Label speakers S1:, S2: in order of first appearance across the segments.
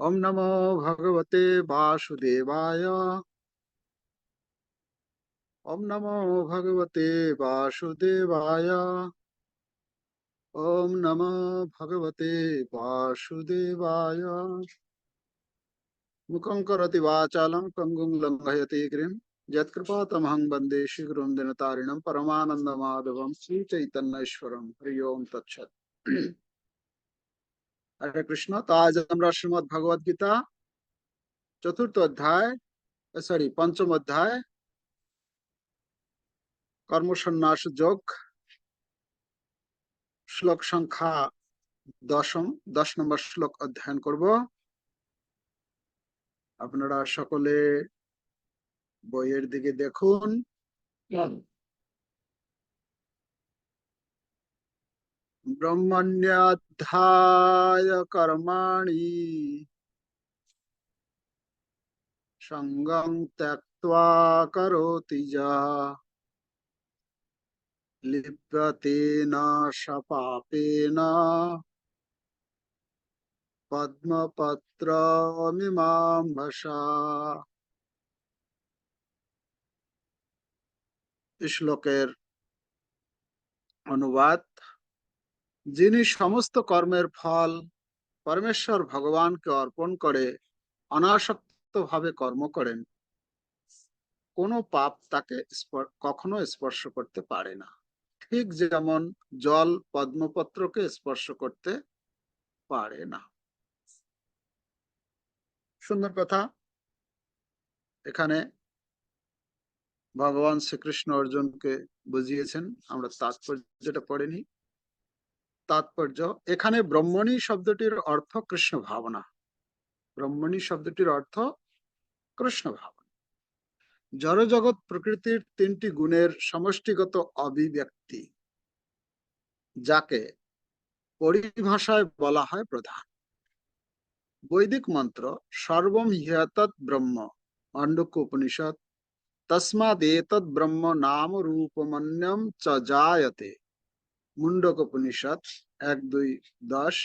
S1: ओम नमो भगवते वासुदेवाय। ओम नमो भगवते वासुदेवाय। ओम नमो भगवते वासुदेवाय। मुखं करोति वाचालं, कङ्गुं लंघयति गिरिं यत्कृपातमहं वंदे श्रीगुरुं दिनतारिणं, परमानन्दमाधवं श्रीचैतन्यश्वरं। हरि ओं तत्सत्। হরে কৃষ্ণ। তো আজ আমরা শ্রীমদ ভগবদ গীতা চতুর্থ অধ্যায় সরি পঞ্চম অধ্যায়, কর্মসন্ন্যাস যোগ, শ্লোক সংখ্যা দশম, দশ নম্বর শ্লোক অধ্যয়ন করব। আপনারা সকলে বইয়ের দিকে দেখুন। ব্রহ্মণ্যাধ্যায় কর্মাণি সঙ্গম ত্যক্ত্বা করোতি যা লিপ্যতে না সপাপেন পদ্মপত্র মীমাম্বসা শ্লোকের অনুবাদ যিনি সমস্ত কর্মের ফল পরমেশ্বর ভগবানকে অর্পণ করে অনাসক্ত ভাবে কর্ম করেন, কোনো পাপ তাকে কখনো স্পর্শ করতে পারে না। ঠিক যেমন জল পদ্মপত্রকে স্পর্শ করতে পারে না। সুন্দর কথা। এখানে ভগবান শ্রীকৃষ্ণ অর্জুনকে বুঝিয়েছেন। আমরা তাৎপর্যটা পড়েনি তাৎপর্য। এখানে ব্রহ্মণী শব্দটির অর্থ কৃষ্ণ ভাবনা। ব্রহ্মণী শব্দটির অর্থ কৃষ্ণ ভাবনা। জড়জগৎ প্রকৃতির তিনটি গুণের সমষ্টিগত অভিব্যক্তি, যাকে পরিভাষায় বলা হয় প্রধান। বৈদিক মন্ত্র, সর্বম হিয়তৎ ব্রহ্ম মান্ডক্য উপনিষদ তসমাদ ব্রহ্ম নাম রূপমন্যম চ জায়তে মুন্ডক উপনিষদ এক, দুই, দশ।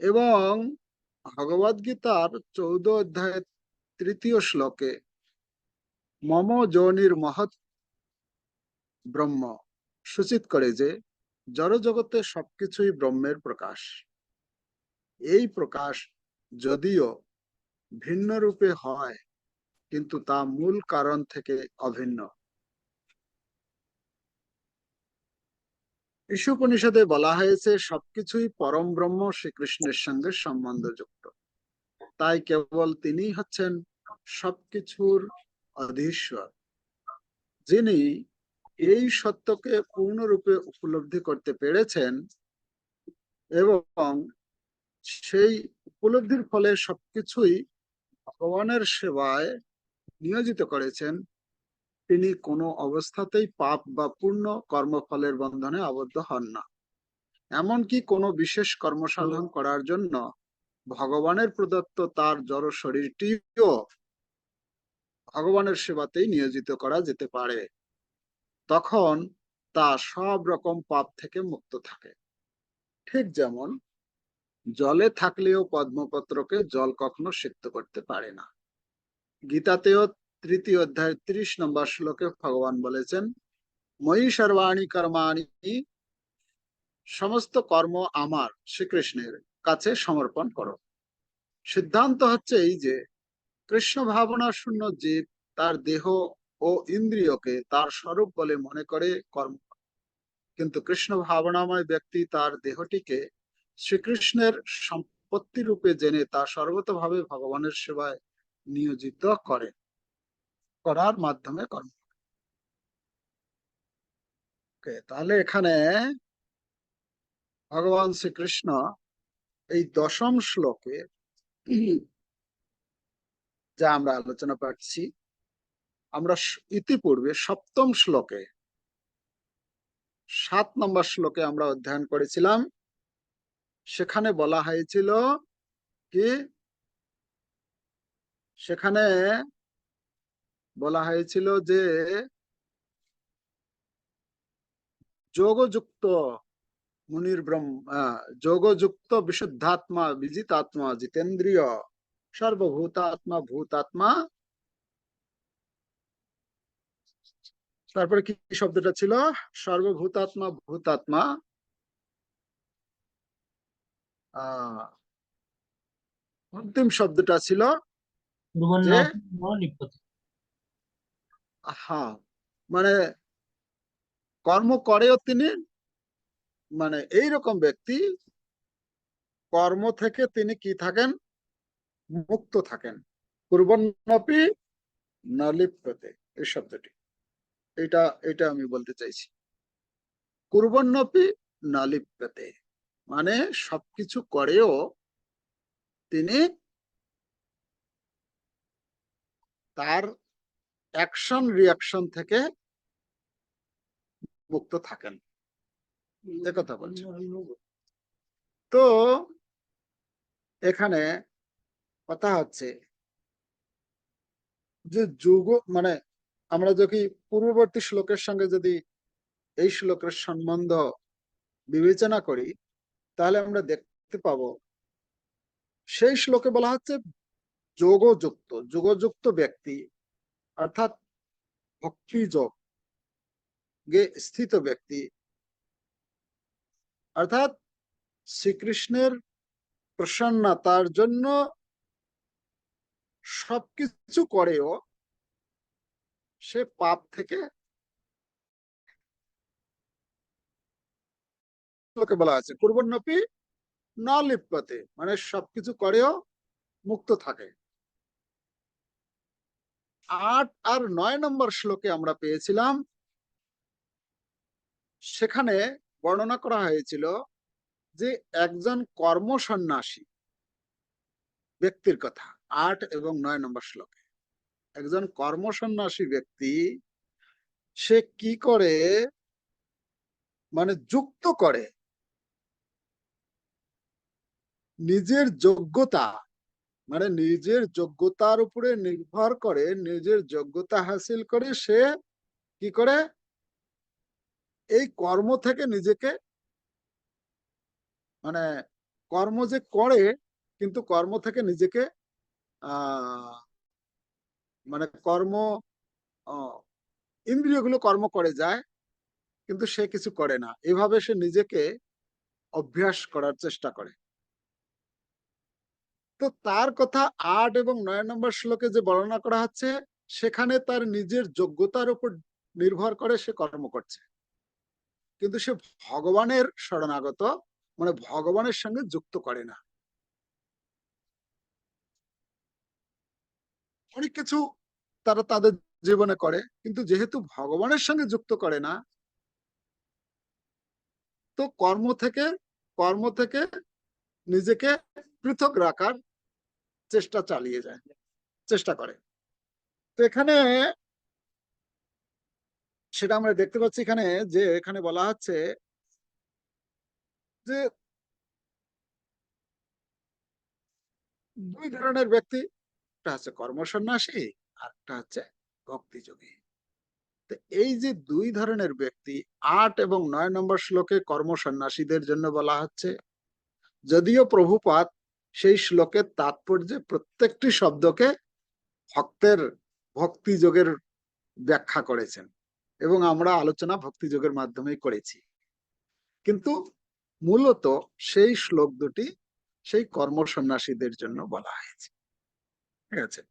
S1: এবং ভগবদ গীতার চৌদ্দ অধ্যায় তৃতীয় শ্লোকে, মম যোনির মহৎ ব্রহ্ম সূচিত করে যে, জড়জগতে সবকিছুই ব্রহ্মের প্রকাশ। এই প্রকাশ যদিও ভিন্ন রূপে হয়, কিন্তু তা মূল কারণ থেকে অভিন্ন। ঈশোপনিষদে বলা হয়েছে, সবকিছুই পরম ব্রহ্ম শ্রীকৃষ্ণের সঙ্গে সম্বন্ধযুক্ত। তাই কেবল তিনি হচ্ছেন সবকিছুর অধীশ্বর, যিনি এই সত্যকে পূর্ণরূপে উপলব্ধি করতে পেরেছেন এবং সেই উপলব্ধির ফলে সবকিছুই ভগবানের সেবায় নিয়োজিত করেছেন। তিনি কোনো অবস্থাতেই পাপ বা পূর্ণ কর্মফলের বন্ধনে আবদ্ধ হন না। এমনকি কোনো বিশেষ কর্মসাধন করার জন্য ভগবানের প্রদত্ত তার জড় শরীরটিও ভগবানের সেবাতেই নিয়োজিত করা যেতে পারে। তখন তা সব রকম পাপ থেকে মুক্ত থাকে। ঠিক যেমন, জলে থাকলেও পদ্মপত্রকে জল কখনো সিক্ত করতে পারে না। গীতাতেও তৃতীয় অধ্যায় ত্রিশ নম্বর শ্লোকে ভগবান বলেছেন, ময়ী সর্বাণী কর্মাণী, সমস্ত কর্ম আমার শ্রীকৃষ্ণের কাছে সমর্পণ করো। সিদ্ধান্ত হচ্ছে এই যে, কৃষ্ণ ভাবনা শূন্য জীব তার দেহ ও ইন্দ্রিয়কে তার স্বরূপ বলে মনে করে কর্ম কিন্তু কৃষ্ণ ভাবনাময় ব্যক্তি তার দেহটিকে শ্রীকৃষ্ণের সম্পত্তি রূপে জেনে তা সর্বতভাবে ভগবানের সেবায় নিয়োজিত করে। করার মাধ্যমে কর্ম। তাহলে এখানে ভগবান শ্রীকৃষ্ণ এই দশম শ্লোকে যা আমরা আলোচনা পাচ্ছি আমরা ইতিপূর্বে সপ্তম শ্লোকে, সাত নম্বর শ্লোকে আমরা অধ্যয়ন করেছিলাম। সেখানে বলা হয়েছিল কি? সেখানে বলা হয়েছিল যে যোগযুক্ত মুনির ব্রহ্ম যোগযুক্ত বিশুদ্ধাত্মা বিজিতাত্মা জিতেন্দ্রিয় সর্বভূতাত্মা ভূতাত্মা। তারপরে কি শব্দটা ছিল? সর্বভূতাত্মা ভূতাত্মা। আহ অন্তিম শব্দটা ছিল হ্যাঁ মানে কর্ম করেও তিনি মানে এই রকম ব্যক্তি, কর্ম থেকে তিনি কি থাকেন? মুক্ত থাকেন। পূর্বনপি নলিপ্যতে, এই শব্দটি। এটা এটা আমি বলতে চাইছি। পূর্বনপি নলিপ্যতে মানে সবকিছু করেও তিনি তার অ্যাকশন রিয়াকশন থেকে মুক্ত থাকেন। কথা বলছি। তো এখানে কথা হচ্ছে যে যুগ মানে আমরা যদি পূর্ববর্তী শ্লোকের সঙ্গে যদি এই শ্লোকের সম্বন্ধ বিবেচনা করি, তাহলে আমরা দেখতে পাবো সেই শ্লোকে বলা হচ্ছে যোগযুক্ত যোগযুক্ত ব্যক্তি। অর্থাৎ ভক্তিযোগ গে স্থিত ব্যক্তি। অর্থাৎ শ্রীকৃষ্ণের প্রসন্নতার জন্য সবকিছু করেও সে পাপ থেকে লোকে বলা আছে পূর্বন্নপি না লিপ্যতে মানে সবকিছু করেও মুক্ত থাকে। আট আর নয় নম্বর শ্লোকে আমরা পেয়েছিলাম, সেখানে বর্ণনা করা হয়েছিল যে একজন কর্ম সন্ন্যাসী ব্যক্তির কথা, আট এবং নয় নম্বর শ্লোকে। একজন কর্ম সন্ন্যাসী ব্যক্তি, সে কি করে? মানে যুক্ত করে। নিজের যোগ্যতা মানে নিজের যোগ্যতার উপরে নির্ভর করে, নিজের যোগ্যতা হাসিল করে সে কি করে? এই কর্ম থেকে নিজেকে মানে কর্ম যে করে, কিন্তু কর্ম থেকে নিজেকে মানে কর্ম ইন্দ্রিয়গুলো কর্ম করে যায়, কিন্তু সে কিছু করে না। এভাবে সে নিজেকে অভ্যাস করার চেষ্টা করে। তো তার কথা আট এবং নয় নম্বর শ্লোকে যে বর্ণনা করা হচ্ছে, সেখানে তার নিজের যোগ্যতার উপর নির্ভর করে সে কর্ম করছে। কিন্তু সে ভগবানের শরণাগত মানে ভগবানের সঙ্গে যুক্ত করে না। অনেক কিছু তারা তাদের জীবনে করে, কিন্তু যেহেতু ভগবানের সঙ্গে যুক্ত করে না, তো কর্ম থেকে কর্ম থেকে নিজেকে পৃথক রাখার চেষ্টা চালিয়ে যায়, চেষ্টা করে। তো এখানে সেটা আমরা দেখতে পাচ্ছি এখানে যে এখানে বলা হচ্ছে যে দুই ধরনের ব্যক্তি, একটা হচ্ছে কর্মসন্ন্যাসী আর একটা হচ্ছে ভক্তিযোগী। তো এই যে দুই ধরনের ব্যক্তি, আট এবং নয় নম্বর শ্লোকে কর্মসন্ন্যাসীদের জন্য বলা হচ্ছে, যদিও প্রভুপাত সেই শ্লোকের তাৎপর্যে প্রত্যেকটি শব্দকে ভক্তের ভক্তিযোগের ব্যাখ্যা করেছেন এবং আমরা আলোচনা ভক্তিযোগের মাধ্যমে করেছি। কিন্তু মূলত সেই শ্লোক দুটি সেই কর্মসন্ন্যাসীদের জন্য বলা হয়েছে। ঠিক আছে?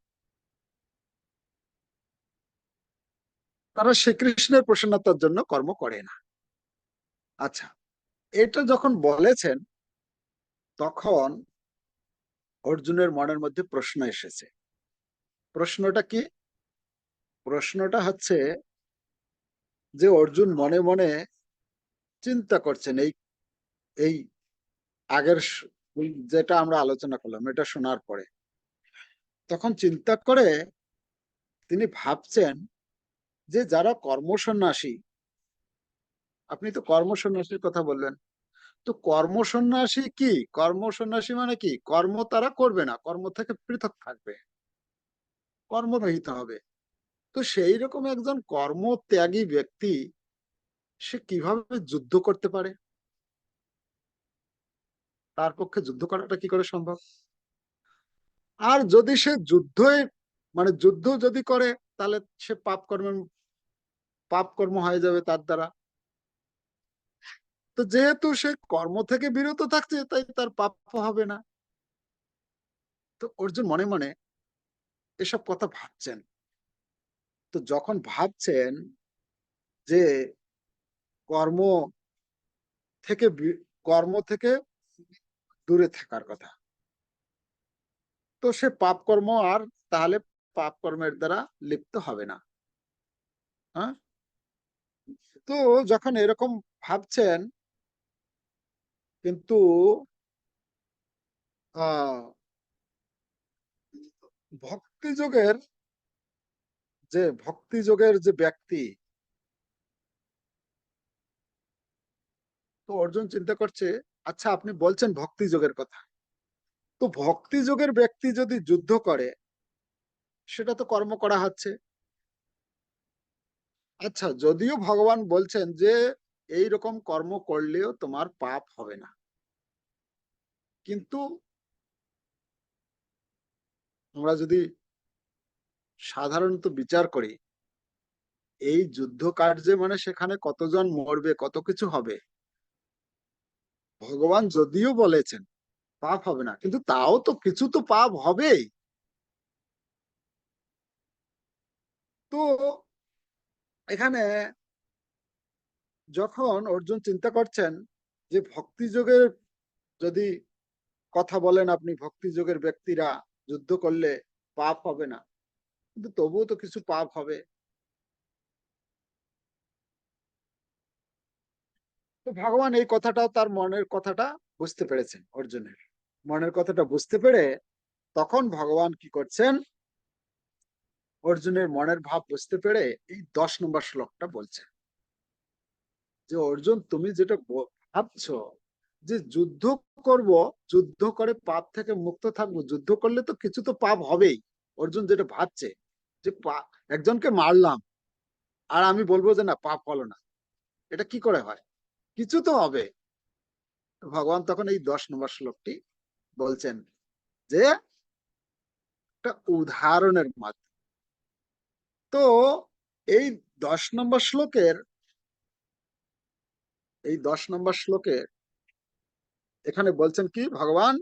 S1: তারা শ্রীকৃষ্ণের প্রসন্নতার জন্য কর্ম করে না। আচ্ছা এটা যখন বলেছেন, তখন অর্জুনের মনের মধ্যে প্রশ্ন এসেছে। প্রশ্নটা কি? প্রশ্নটা হচ্ছে যে অর্জুন মনে মনে চিন্তা করছেন, এই এই আগের যেটা আমরা আলোচনা করলাম, এটা শোনার পরে। তখন চিন্তা করে তিনি ভাবছেন যে যারা কর্মসন্ন্যাসী, আপনি তো কর্মসন্ন্যাসীর কথা বললেন। তো কর্মসন্ন্যাসী কি? কর্মসন্ন্যাসী মানে কি? কর্ম তারা করবে না, কর্ম থেকে পৃথক থাকবে। কর্মরহিত হবে। তো সেই রকম একজন কর্মত্যাগী ব্যক্তি, সে কীভাবে যুদ্ধ করতে পারে? তার পক্ষে যুদ্ধ করাটা কি করে সম্ভব? আর যদি সে যুদ্ধই মানে যুদ্ধ যদি করে, তাহলে সে পাপ কর্মের, পাপ কর্ম হয়ে যাবে তার দ্বারা। তো যেহেতু সে কর্ম থেকে বিরত থাকছে, তাই তার পাপ হবে না। তো অর্জুন মনে মনে এসব কথা ভাবছেন। তো যখন ভাবছেন যে কর্ম থেকে কর্ম থেকে দূরে থাকার কথা, তো সে পাপ কর্ম আর তাহলে পাপ কর্মের দ্বারা লিপ্ত হবে না। হ্যাঁ? তো যখন এরকম ভাবছেন কিন্তু আহ ভক্তি যোগের যে, ভক্তি যোগের যে ব্যক্তি, তো অর্জুন চিন্তা করছে আচ্ছা আপনি বলছেন ভক্তি যোগের কথা। তো ভক্তি যোগের ব্যক্তি যদি যুদ্ধ করে, সেটা তো কর্ম করা হচ্ছে। আচ্ছা যদিও ভগবান বলছেন যে এই রকম কর্ম করলেও তোমার পাপ হবে না। কিন্তু আমরা যদি সাধারণত বিচার করি, এই যুদ্ধ কার্যে মানে সেখানে কতজন মরবে, কত কিছু হবে, ভগবান যদিও বলেছেন পাপ হবে না, কিন্তু তাও তো কিছু তো পাপ হবেই। তো এখানে যখন অর্জুন চিন্তা করছেন যে ভক্তি যোগের যদি কথা বলেন আপনি, ভক্তি যোগের ব্যক্তিরা যুদ্ধ করলে পাপ হবে না। কিন্তু তবুও তো কিছু পাপ হবে। তো ভগবান এই কথাটাও তার মনের কথাটা বুঝতে পেরেছেন অর্জুনের। মনের কথাটা বুঝতে পেরে তখন ভগবান কি করছেন? অর্জুনের মনের ভাব বুঝতে পেরে এই দশ নম্বর শ্লোকটা বলছেন। যে অর্জুন, তুমি যেটা ভাবছ যে যুদ্ধ করব, যুদ্ধ করে পাপ থেকে মুক্ত থাকব, যুদ্ধ করলে তো কিছু তো পাপ হবেই। অর্জুন যেটা ভাবছে যে একজনকে মারলাম আর আমি বলব যে না, পাপ হলো না। এটা কি করে হয়? কিছু তো হবে। ভগবান তখন এই দশ নম্বর শ্লোকটি বলছেন যে একটা উদাহরণের মাধ্যমে। তো এই দশ নম্বর শ্লোকের এই দশ নম্বর শ্লোকে এখানে বলছেন কি, ভগবান,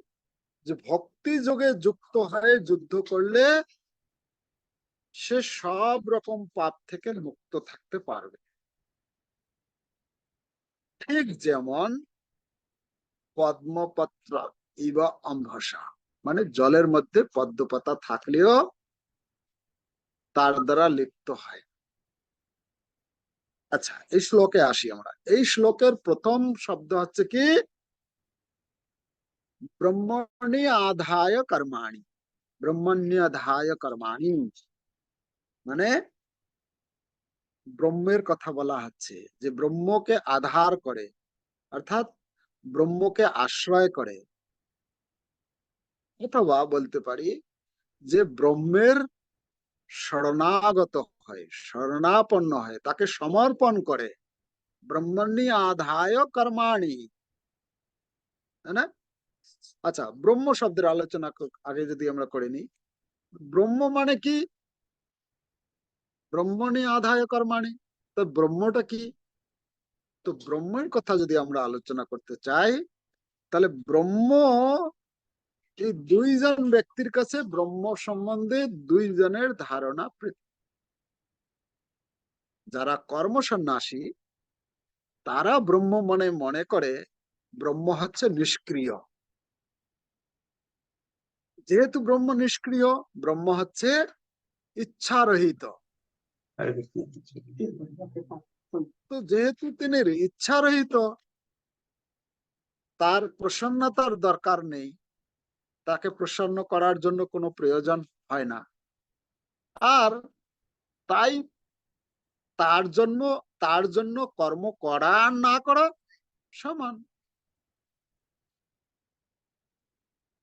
S1: যে ভক্তি যোগে যুক্ত হয়ে যুদ্ধ করলে সে সব রকম পাপ থেকে মুক্ত থাকতে পারবে। ঠিক যেমন পদ্মপত্র ইবা অম্ভসা মানে জলের মধ্যে পদ্মপাতা থাকলেও তার দ্বারা লিপ্ত হয়। আচ্ছা এই শ্লোকে আসি আমরা। এই শ্লোকের প্রথম শব্দ হচ্ছে কি? ব্রহ্মণী আধায় কর্মাণি। ব্রহ্মণ্যাধায় কর্মাণি। মানে ব্রহ্মের কথা বলা হচ্ছে যে ব্রহ্মকে আধার করে, অর্থাৎ ব্রহ্মকে আশ্রয় করে। অথবা বলতে পারি যে ব্রহ্মের শরণাগত হয়, শরণাপন্ন হয়, তাকে সমর্পণ করে। ব্রহ্মণী আধায় কর্মাণি। তাই না? আচ্ছা ব্রহ্ম শব্দের আলোচনা আগে যদি আমরা করে নিই। ব্রহ্ম মানে কি? ব্রহ্মণী আধায় কর্মাণি। তো ব্রহ্মটা কি? তো ব্রহ্মের কথা যদি আমরা আলোচনা করতে চাই, তাহলে ব্রহ্ম এই দুইজন ব্যক্তির কাছে ব্রহ্ম সম্বন্ধে দুইজনের ধারণা পৃথক। যারা কর্ম সন্ন্যাসী তারা ব্রহ্ম মনে মনে করে ব্রহ্ম হচ্ছে নিষ্ক্রিয়। যেহেতু ব্রহ্ম নিষ্ক্রিয়, ব্রহ্ম হচ্ছে ইচ্ছারহিত। তো যেহেতু তিনি ইচ্ছারহিত, তার প্রসন্নতার দরকার নেই। তাকে প্রসন্ন করার জন্য কোনো প্রয়োজন হয় না। আর তাই তার জন্য তার জন্য কর্ম করা আর না করা সমান।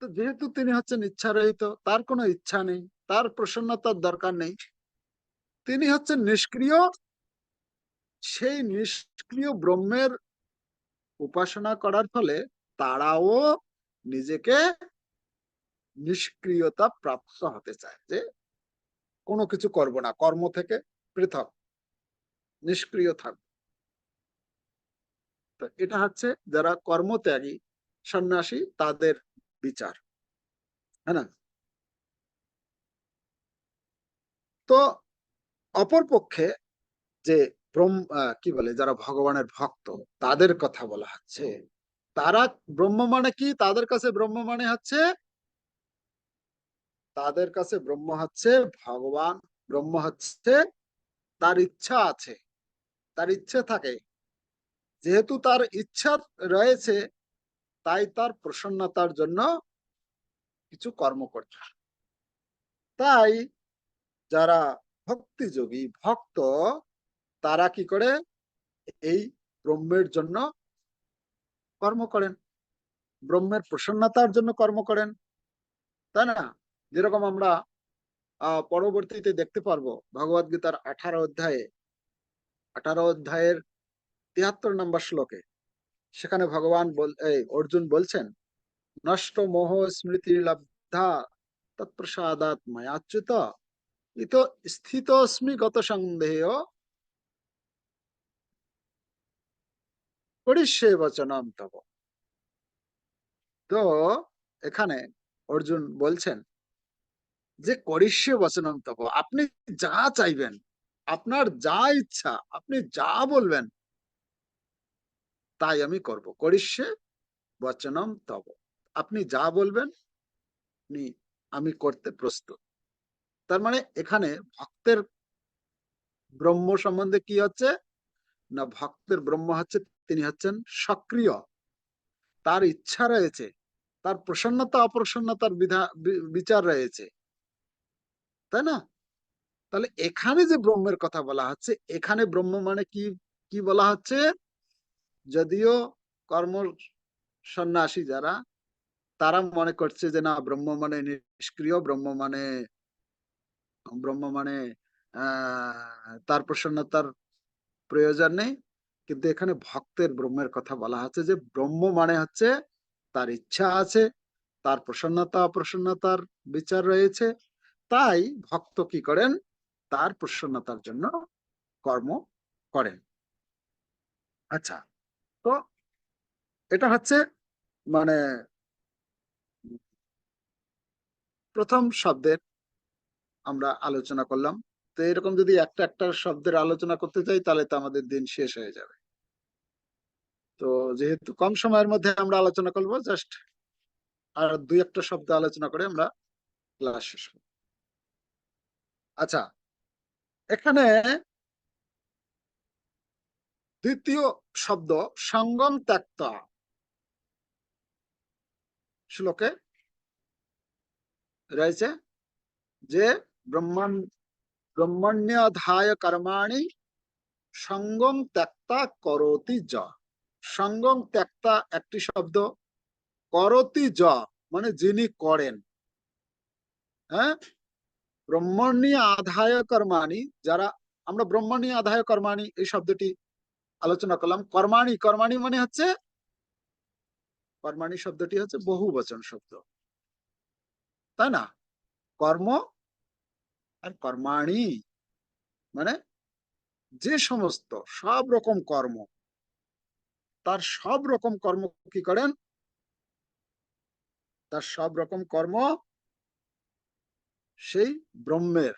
S1: যেহেতু তিনি হচ্ছেন ইচ্ছারহিত, তার কোনো ইচ্ছা নেই, তার প্রসন্নতার দরকার নেই। তিনি হচ্ছেন নিষ্ক্রিয়, সেই নিষ্ক্রিয় ব্রহ্মের উপাসনা করার ফলে তারাও নিজেকে নিষ্ক্রিয়তা প্রাপ্ত হতে চায় যে কোনো কিছু করব না, কর্ম থেকে পৃথক। নিষ্ক্রিয় থাকবে। তো এটা হচ্ছে যারা কর্মত্যাগী, সন্ন্যাসী, তাদের বিচার। হ্যাঁ না? তো অপর পক্ষে যে ব্রহ্ম কি বলে, যারা ভগবানের ভক্ত, তাদের কথা বলা হচ্ছে। তারা ব্রহ্ম মানে কি? তাদের কাছে ব্রহ্ম মানে হচ্ছে, তাদের কাছে ব্রহ্ম হচ্ছে ভগবান, ব্রহ্ম হচ্ছে তার ইচ্ছা আছে। তার ইচ্ছে থাকে। যেহেতু তার ইচ্ছা রয়েছে, তাই তার প্রসন্নতার জন্য কিছু কর্ম করতে তাই যারা ভক্তিযোগী, ভক্ত, তারা কি করে? এই ব্রহ্মের জন্য কর্ম করেন। ব্রহ্মের প্রসন্নতার জন্য কর্ম করেন। তাই না? যেরকম আমরা পরবর্তীতে দেখতে পারব ভগবত গীতার আঠারো অধ্যায়ে আঠারো অধ্যায়ের তিয়াত্তর নম্বর শ্লোকে। সেখানে ভগবান বল অর্জুন বলছেন, নষ্ট মোহ স্মৃতি লব্ধা তৎপ্রসাদাত মায়াচ্যুত ইত স্থিতস্মি গত সন্দেহ। করিষ্যে বচনম তব। তো এখানে অর্জুন বলছেন যে করিষ্যে বচনম তব। আপনি যা চাইবেন আপনার যা ইচ্ছা, আপনি যা বলবেন। তাই আমি করব। করিষ্যে বচনম তব। আপনি যা বলবেন আমি করতে প্রস্তুত। তার মানে এখানে ভক্তের ব্রহ্ম সম্বন্ধে কি হচ্ছে? না, ভক্তের ব্রহ্ম হচ্ছে, তিনি হচ্ছেন সক্রিয়। তার ইচ্ছা রয়েছে, তার প্রসন্নতা অপ্রসন্নতার বিধা বিচার রয়েছে। তাই না? তাহলে এখানে যে ব্রহ্মের কথা বলা হচ্ছে, এখানে ব্রহ্ম মানে কি কি বলা হচ্ছে? যদিও কর্ম সন্ন্যাসী যারা, তারা মনে করছে যে না, ব্রহ্ম মানে নিষ্ক্রিয়, ব্রহ্ম মানে ব্রহ্ম মানে তার প্রসন্নতার প্রয়োজন নেই। কিন্তু এখানে ভক্তের ব্রহ্মের কথা বলা হচ্ছে যে, ব্রহ্ম মানে হচ্ছে তার ইচ্ছা আছে, তার প্রসন্নতা, অপ্রসন্নতার বিচার রয়েছে। তাই ভক্ত কি করেন তার প্রসন্নতার জন্য কর্ম করেন। আচ্ছা তো এটা হচ্ছে মানে প্রথম শব্দের আমরা আলোচনা করলাম। তো এরকম যদি একটা একটা শব্দের আলোচনা করতে চাই, তাহলে তো আমাদের দিন শেষ হয়ে যাবে। তো যেহেতু কম সময়ের মধ্যে আমরা আলোচনা করব, জাস্ট আর দুই একটা শব্দ আলোচনা করে আমরা ক্লাস শেষ করব। আচ্ছা এখানে দ্বিতীয় শব্দ সঙ্গম ত্যাক্ত। শ্লোকে রয়েছে যে ব্রহ্মাণ ব্রহ্মণ্যাধায় কর্মাণি সঙ্গম ত্যাক্তা করতি য। সঙ্গম ত্যাক্তা একটি শব্দ, করতি য মানে যিনি করেন। হ্যাঁ? ব্রহ্মণ্য আধায় কর্মাণী, যারা আমরা ব্রহ্মণ্য আধায় কর্মাণী এই শব্দটি আলোচনা করলাম। কর্মাণি, কর্মাণী মানে হচ্ছে, কর্মাণি শব্দটি হচ্ছে বহু বচন শব্দ। তাই না? কর্ম আর কর্মাণী মানে যে সমস্ত সব রকম কর্ম, তার সব রকম কর্ম কি করেন? তার সব রকম কর্ম সেই ব্রহ্মের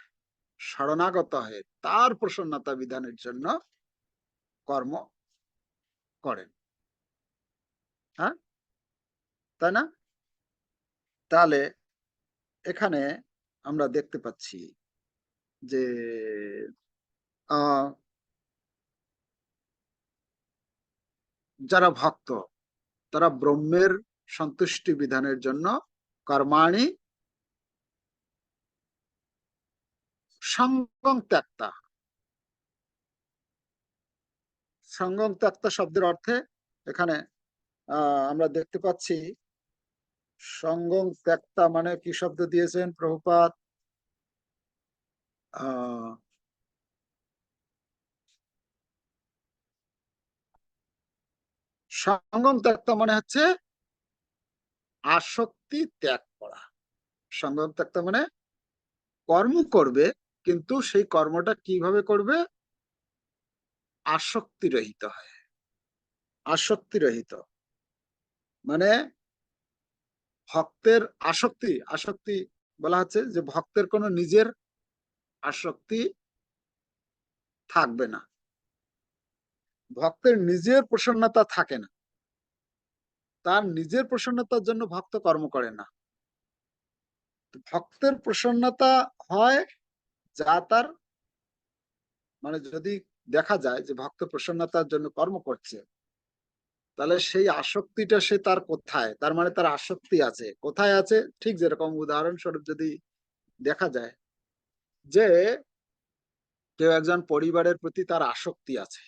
S1: শরণাগত হয়ে তার প্রসন্নতা বিধানের জন্য কর্ম করেন। হ্যাঁ? তাই না? তাহলে এখানে আমরা দেখতে পাচ্ছি যে যারা ভক্ত, তারা ব্রহ্মের সন্তুষ্টি বিধানের জন্য কর্মাণী সঙ্গম ত্যাক্তা। সঙ্গম ত্যাক্তা শব্দের অর্থে এখানে আমরা দেখতে পাচ্ছি, সঙ্গম ত্যাক্তা মানে কি শব্দ দিয়েছেন প্রভুপাত সঙ্গম ত্যাক্তা মানে হচ্ছে আসক্তি ত্যাগ করা। সংযম ত্যাগ মানে কর্ম করবে কিন্তু সেই কর্মটা কীভাবে করবে? আসক্তি রহিত হয়। আসক্তি রহিত মানে ভক্তের আসক্তি আসক্তি বলা হচ্ছে যে ভক্তের কোনো নিজের আসক্তি থাকবে না। ভক্তের নিজের প্রসন্নতা থাকে না। তার নিজের প্রসন্নতার জন্য ভক্ত কর্ম করে না। ভক্তের প্রসন্নতা হয় যা তার মানে যদি দেখা যায় যে ভক্ত প্রসন্নতার জন্য কর্ম করছে, তাহলে সেই আসক্তিটা সে তার কোথায়? তার মানে তার আসক্তি আছে। কোথায় আছে? ঠিক যেরকম উদাহরণস্বরূপ যদি দেখা যায় যে কেউ একজন পরিবারের প্রতি তার আসক্তি আছে।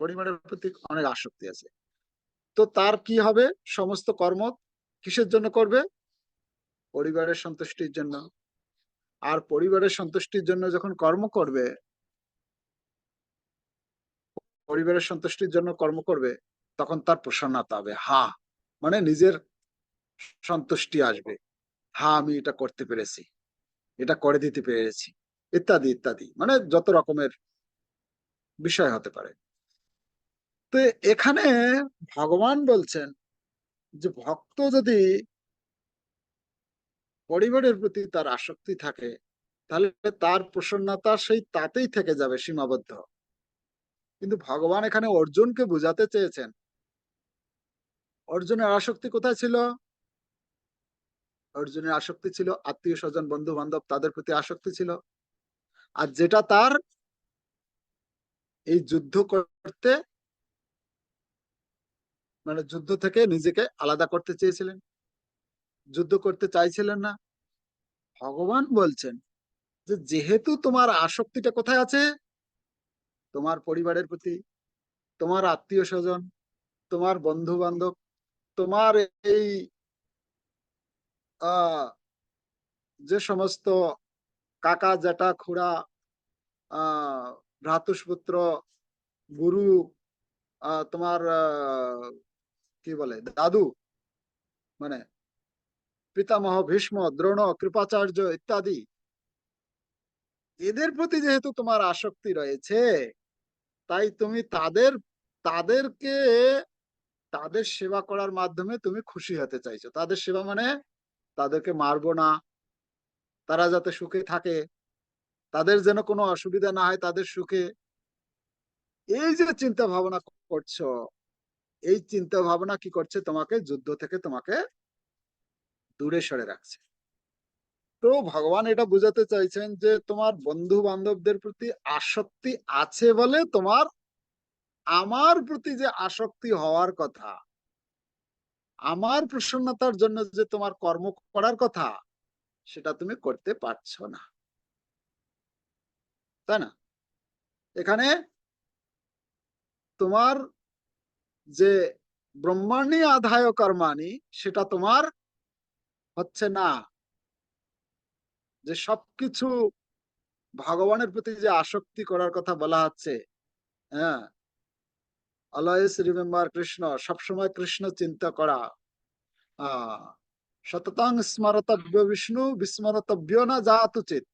S1: পরিবারের প্রতি অনেক আসক্তি আছে। তো তার কি হবে? সমস্ত কর্ম কিসের জন্য করবে? পরিবারের সন্তুষ্টির জন্য আর পরিবারের সন্তুষ্টির জন্য যখন কর্ম করবে, পরিবারের সন্তুষ্টির জন্য কর্ম করবে, তখন তার প্রসন্নতা হবে। হা মানে নিজের সন্তুষ্টি আসবে। হা, আমি এটা করতে পেরেছি, এটা করে দিতে পেরেছি, ইত্যাদি ইত্যাদি। মানে যত রকমের বিষয় হতে পারে। তো এখানে ভগবান বলছেন যে, ভক্ত যদি পরিবারের প্রতি তার আসক্তি থাকে, তাহলে তার প্রসন্নতা সেই তাতেই থেকে যাবে সীমাবদ্ধ। কিন্তু ভগবান এখানে অর্জুনকে বুঝাতে চেয়েছেন। অর্জুনের আসক্তি কোথায় ছিল? অর্জুনের আসক্তি ছিল আত্মীয় স্বজন বন্ধু বান্ধব তাদের প্রতি আসক্তি ছিল। আর যেটা তার এই যুদ্ধ করতে মানে যুদ্ধ থেকে নিজেকে আলাদা করতে চেয়েছিলেন। যুদ্ধ করতে চাইছিলেন না। ভগবান বলছেন যে, যেহেতু তোমার আসক্তিটা কোথায় আছে? তোমার পরিবারের প্রতি, তোমার আত্মীয় স্বজন তোমার বন্ধু বান্ধব তোমার এই যে সমস্ত কাকা, জ্যাঠা, খুড়া ভ্রাতুষ্পুত্র, গুরু তোমার কি বলে, দাদু মানে পিতামহ ভীষ্ম, দ্রোণ, কৃপাচার্য ইত্যাদি। এদের প্রতি যেহেতু তোমার আসক্তি রয়েছে, তাই তুমি তাদের, তাদেরকে, তাদের সেবা করার মাধ্যমে তুমি খুশি হতে চাইছো। তাদের সেবা মানে তাদেরকে মারবো না, তারা যাতে সুখে থাকে, তাদের যেন কোনো অসুবিধা না হয় তাদের সুখে। এই যে চিন্তা ভাবনা করছ, এই চিন্তা ভাবনা কি করছে তোমাকে? যুদ্ধ থেকে তোমাকে দূরে সরে রাখছে। তো ভগবান এটা বুঝাতে চাইছেন যে তোমার বন্ধু বান্ধবদের প্রতি আসক্তি আছে বলে তোমার, আমার প্রতি যে আসক্তি হওয়ার কথা, আমার প্রসন্নতার জন্য যে তোমার কর্ম করার কথা, সেটা তুমি করতে পারছ না। তাই না? এখানে তোমার যে ব্রহ্মাণ্ডী আধায় কর্মানি সেটা তোমার হচ্ছে না। যে সবকিছু ভগবানের প্রতি যে আসক্তি করার কথা বলা হচ্ছে হ্যাঁ? অলওয়েজ রিমেম্বার কৃষ্ণ, সবসময় কৃষ্ণ চিন্তা করা। আহ সততাং স্মরতব্য বিষ্ণু, বিস্মরতব্য না যাত উচিত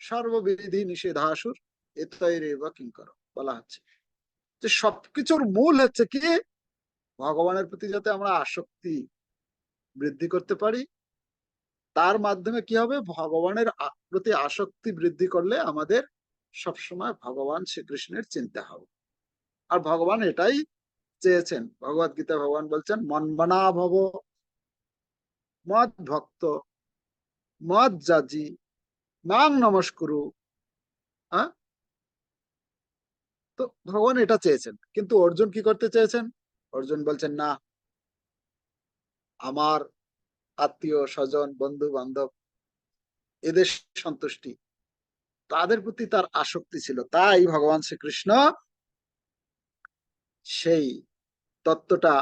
S1: সর্ববিধি নিষেধাসুর এতই রেবা কিঙ্কর, বলা হচ্ছে। যে সবকিছুর মূল হচ্ছে কি? ভগবানের প্রতি যাতে আমরা আসক্তি বৃদ্ধি করতে পারি, তার মাধ্যমে কি হবে? ভগবানের প্রতি আসক্তি বৃদ্ধি করলে আমাদের সবসময় ভগবান শ্রীকৃষ্ণের চিন্তা হবে। আর ভগবান এটাই চেয়েছেন। ভগবত গীতা ভগবান বলছেন, মন বানা ভব, মদ ভক্ত, মদ জাজি মাং নমস্কুরু। হ্যাঁ তো ভগবান এটা চেয়েছেন। কিন্তু অর্জুন কি করতে চেয়েছেন? অর্জুন বলছেন, না আমার আত্মীয়, স্বজন বন্ধু বান্ধব এদের সন্তুষ্টি, তাদের প্রতি তার আসক্তি ছিল। তাই ভগবান শ্রীকৃষ্ণ সেই তত্ত্বটা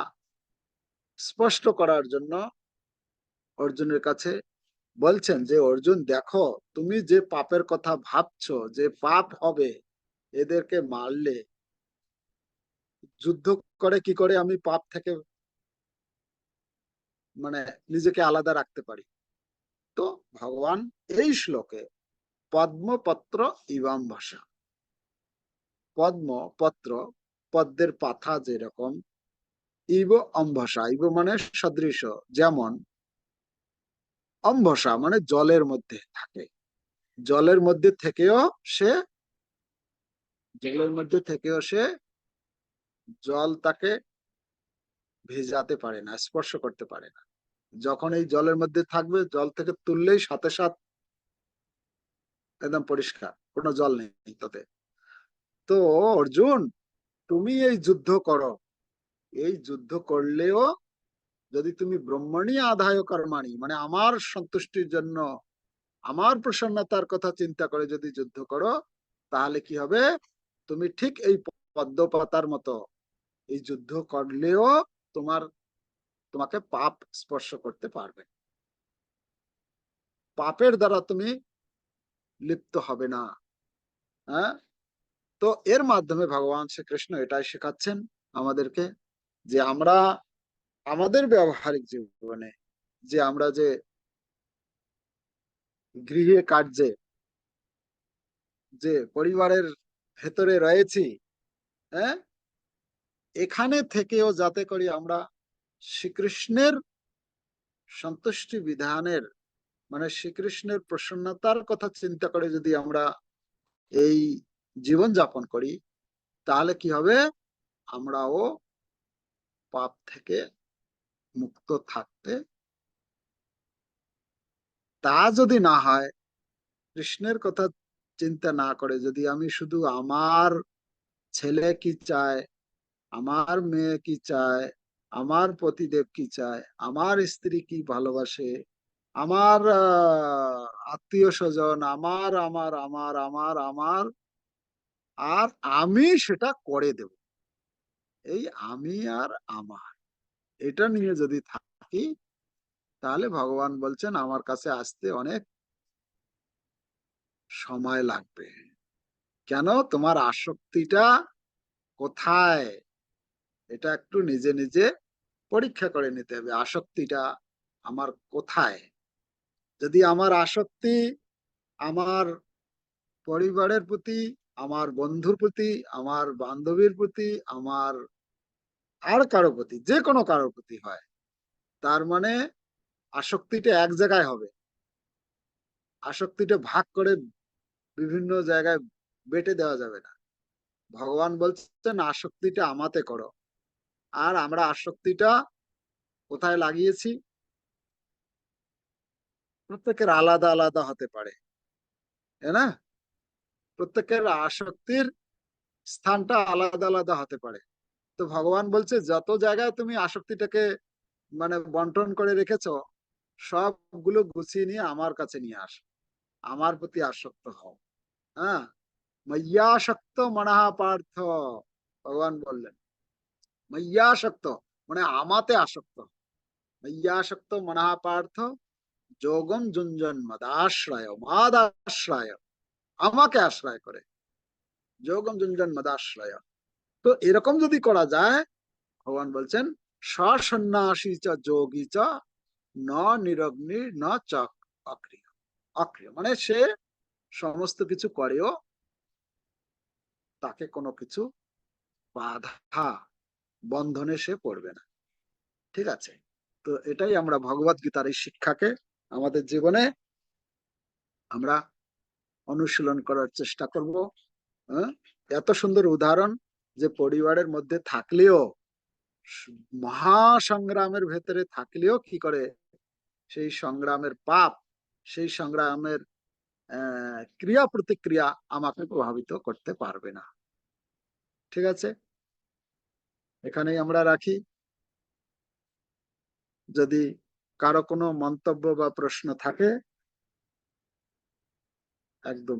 S1: স্পষ্ট করার জন্য অর্জুনের কাছে বলছেন যে, অর্জুন, দেখো, তুমি যে পাপের কথা ভাবছ, যে পাপ হবে, এদেরকে মারলে যুদ্ধ করে কি করে আমি পাপ থেকে মানে নিজেকে আলাদা রাখতে পারি। তো ভগবান এই শ্লোকে পদ্মপত্র ইবাম ভাষা। পদ্ম পত্র পদ্মের পাতা যেরকম, ইব অম্ভসা ইব মানে সদৃশ, যেমন অম্ভসা মানে জলের মধ্যে থাকে। জলের মধ্যে থেকেও সে জলের মধ্যে থেকেও সে জল তাকে ভেজাতে পারে না, স্পর্শ করতে পারে না। যখন এই জলের মধ্যে থাকবে, জল থেকে তুললেই সাথে সাথ একদম পরিষ্কার, কোনো জল নেই তাতে। তো অর্জুন, তুমি এই যুদ্ধ করো। এই যুদ্ধ করলেও যদি তুমি ব্রহ্মণী আদায় কর্মাণী মানে আমার সন্তুষ্টির জন্য, আমার প্রসন্নতার কথা চিন্তা করে যদি যুদ্ধ করো, তাহলে কি হবে? তুমি ঠিক এই পদ্মপাতার মতো এই যুদ্ধ করলেও তোমার, তোমাকে পাপ স্পর্শ করতে পারবে। পাপের দ্বারা তুমি লিপ্ত হবে না। হ্যাঁ? তো এর মাধ্যমে ভগবান শ্রীকৃষ্ণ এটাই শেখাচ্ছেন আমাদেরকে যে আমরা, আমাদের ব্যবহারিক জীবনে যে আমরা যে গৃহে কার্যে যে পরিবারের ভেতরে রয়েছি হ্যাঁ? এখানে থেকেও যাতে করি আমরা শ্রীকৃষ্ণের সন্তুষ্টি বিধানের মানে শ্রীকৃষ্ণের প্রসন্নতার কথা চিন্তা করে যদি আমরা এই জীবন যাপন করি, তাহলে কি হবে? আমরাও পাপ থেকে মুক্ত থাকতে তা যদি না হয়, কৃষ্ণের কথা চিন্তা না করে যদি আমি শুধু আমার ছেলে কি চায় আমার মেয়ে কি চায়? আমার পতিদেব কি চায়? আমার স্ত্রী কি ভালোবাসে? আমার আত্মীয় স্বজন, আমার আমার আমার আমার আমার, আর আমি সেটা করে দেব। এই আমি আর আমার। এটা নিয়ে যদি থাকি, তাহলে ভগবান বলছেন, আমার কাছে আসতে অনেক সময় লাগবে। কেন? তোমার আসক্তিটা কোথায়? এটা একটু নিজে নিজে পরীক্ষা করে নিতে হবে, আসক্তিটা আমার কোথায়? যদি আমার আসক্তি আমার পরিবারের প্রতি, আমার বন্ধুর প্রতি, আমার বান্ধবীর প্রতি, আমার আর কারও প্রতি, যে কোনো কারোর প্রতি হয়, তার মানে আসক্তিটা এক জায়গায় হবে। আসক্তিটা ভাগ করে বিভিন্ন জায়গায় বেটে দেওয়া যাবে না। ভগবান বলছেন, আসক্তিটা আমাতে করো। আর আমরা আসক্তিটা কোথায় লাগিয়েছি? প্রত্যেকের আলাদা আলাদা হতে পারে না? প্রত্যেকের আসক্তির স্থানটা আলাদা আলাদা হতে পারে। তো ভগবান বলছে, যত জায়গায় তুমি আসক্তিটাকে মানে বন্টন করে রেখেছ, সবগুলো গুছিয়ে নিয়ে আমার কাছে নিয়ে আস। আমার প্রতি আসক্ত হও। হ্যাঁ? মയ്যাসক্ত মনাহা পার্থ ভগবান বললেন। মയ്যাসক্ত মানে আমাতে আসক্ত মയ്যাসক্ত মনাহা পার্থ যোগম জুঞ্জন মদাশ্রয় মাদাশ্রয় আমাকে আশ্রয় করে যোগম জুঞ্জন মদাশ্রয় তো এরকম যদি করা যায় ভগবান বলছেন সন্ন্যাসী চ যোগী চ ন নিরগ্নি ন চক অক্রিয় অক্রিয় মানে সে সমস্ত কিছু করেও তাকে কোনো কিছু বাধা বন্ধনে সে পড়বে না। ঠিক আছে? তো এটাই আমরা ভগবত গীতার এই শিক্ষাকে আমাদের জীবনে আমরা অনুশীলন করার চেষ্টা করব। হ্যাঁ? এত সুন্দর উদাহরণ যে পরিবারের মধ্যে থাকলেও, মহাসংগ্রামের ভেতরে থাকলেও কি করে? সেই সংগ্রামের পাপ, সেই সংগ্রামের ক্রিয়া প্রতিক্রিয়া আমাকে প্রভাবিত করতে পারবে না। ঠিক আছে? এখানেই আমরা রাখি। যদি কারও কোনো মন্তব্য বা প্রশ্ন থাকে একদম।